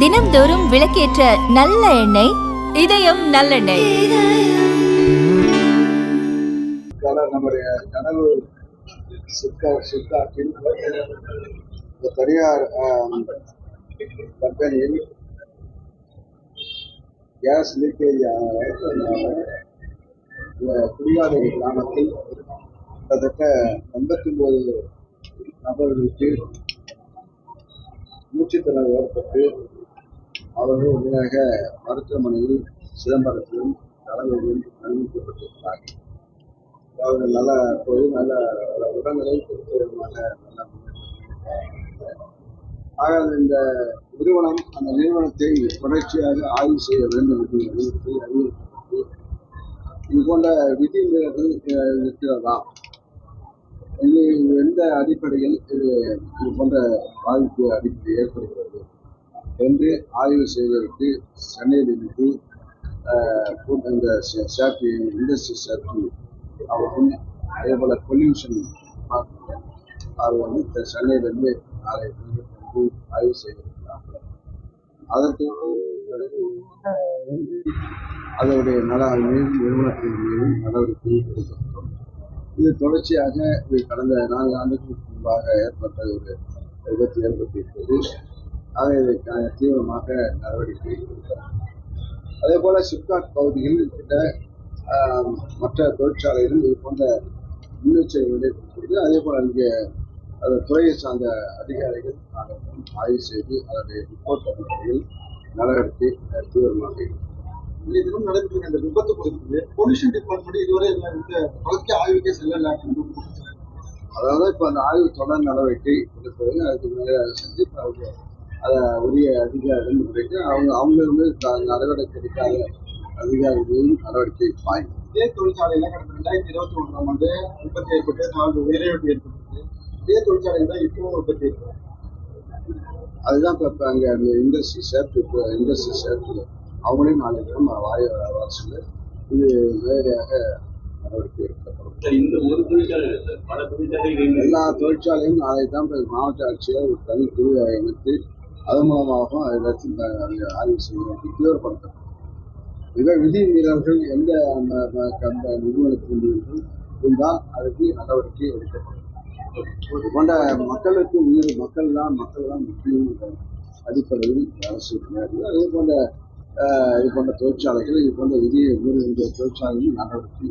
தினம்தோறும் விளக்கேற்ற நல்ல எண்ணெய் இதயம் நல்லெண்ணெய். நம்முடைய கடலூர் சிக்கா சிக்காற்றில் தனியார் கம்பெனியில் கேஸ் லீக்கேஜ் குடியாதை கிராமத்தில் கிட்டத்தட்ட ஐம்பத்தி ஒன்பது நபர்களுக்கு மூச்சுத்திணறல் ஏற்பட்டு அவர்கள் உடனடியாக மருத்துவமனையில் சிதம்பரத்திலும் கடலூரிலும் அனுமதிக்கப்பட்டிருக்கிறார்கள். அவர்கள் நல்ல போய் நல்ல உடல்நிலை திருப்திகரமாக நல்ல முன்னேற்றம். ஆக இந்த நிறுவனம் அந்த நிறுவனத்தை தொடர்ச்சியாக ஆய்வு செய்ய வேண்டும் என்று அறிவித்து அறிவிக்கப்பட்டு இது போன்ற விதிமுறைகள் இருக்கிறதா? இது எந்த அடிப்படையில் இது இது போன்ற பாதிப்பு அடிப்படை ஏற்படுகிறது என்று ஆய்வு செய்வதற்கு சென்னையிலிருந்து ஆஹ், இந்த சேஃப்டி இண்டஸ்ட்ரி சேஃப்டி அவருக்கும் அதே போல் பொல்யூஷன் அவர் வந்து இந்த சென்னையிலிருந்து நாளை வந்து ஆய்வு செய்திருக்கிறார்கள். அதற்கு அதனுடைய நல மீது நிறுவனத்தின் மீதும் நடவடிக்கை எடுக்கப்பட்டுள்ளது இது தொடர்ச்சியாக இது கடந்த நான்கு ஆண்டுகளுக்கு முன்பாக ஏற்பட்ட ஒரு விபத்து ஏற்பட்டிருக்கிறது. ஆக இதற்கான தீவிரமாக நடவடிக்கை எடுக்கப்படும். அதே போல சிப்காட் பகுதியில் இருக்கின்ற மற்ற தொழிற்சாலைகளில் இது போன்ற முன்னெச்சரிக்கை கொடுக்கிறது அதே போல இங்கே அந்த துறையை சார்ந்த அதிகாரிகள் அனைவரும் ஆய்வு செய்து அதனுடைய ரிப்போர்ட் அடிப்படையில் நடவடிக்கை தீவிரமாக இருக்கிறது இதுவும் நடைபெற்ற இந்த விபத்து குறித்து பொல்யூஷன் டிபார்ட்மெண்ட் இதுவரை இந்த வழக்கை ஆய்வுக்கே செல்லல. அதாவது இப்போ அந்த ஆய்வு தொடர் நடவடிக்கை எடுப்பது அதுக்கு மேலே செஞ்சு அவங்க அதை உரிய அதிகாரிகள் முறைக்கு அவங்க அவங்க வந்து நடவடிக்கை எடுக்காத அதிகாரிகளும் நடவடிக்கை பாயும் இதே தொழிற்சாலையில கடந்த ரெண்டாயிரத்தி இருபத்தி ஒன்றாம் ஆண்டு விபத்து ஏற்பட்டு நான்கு உயிரிழப்பு ஏற்பட்டது. இதே தொழிற்சாலையில் தான் இப்பவும் விபத்து ஏற்படும் அதுதான் இப்போ இப்போ அங்கே அந்த இண்டஸ்ட்ரி சேஃப்டி இண்டஸ்ட்ரி சேஃப்டி அவங்களையும் நாளைக்கு நம்ம வாய வர சொல்லி. இது நேரடியாக நடவடிக்கை எடுக்கப்படும். இந்த ஒரு தொழிற்சாலை இல்லை சார். பல தொழிற்சாலைகள் எல்லா தொழிற்சாலையும் நாளை தான் மாவட்ட ஆட்சியர் ஒரு தனி குழுவை அமைத்து அதன் மூலமாகவும் எல்லாத்தையும் ஆய்வு செய்வதற்கு தீவிரப்படுத்தப்படும். மிக விதி மீறல்கள் எந்த அந்த மீது இருந்தால் அதுக்கு நடவடிக்கை எடுக்கப்படும். போன்ற மக்களுக்கு உயிர் மக்கள் தான் மக்கள் தான் முக்கியம் அடிப்படையில் அரசு அதே போன்ற இது போன்ற தொழிற்சாலைகள் இது போன்ற விதியை மீறுகின்ற தொழிற்சாலைகளில் நடவடிக்கை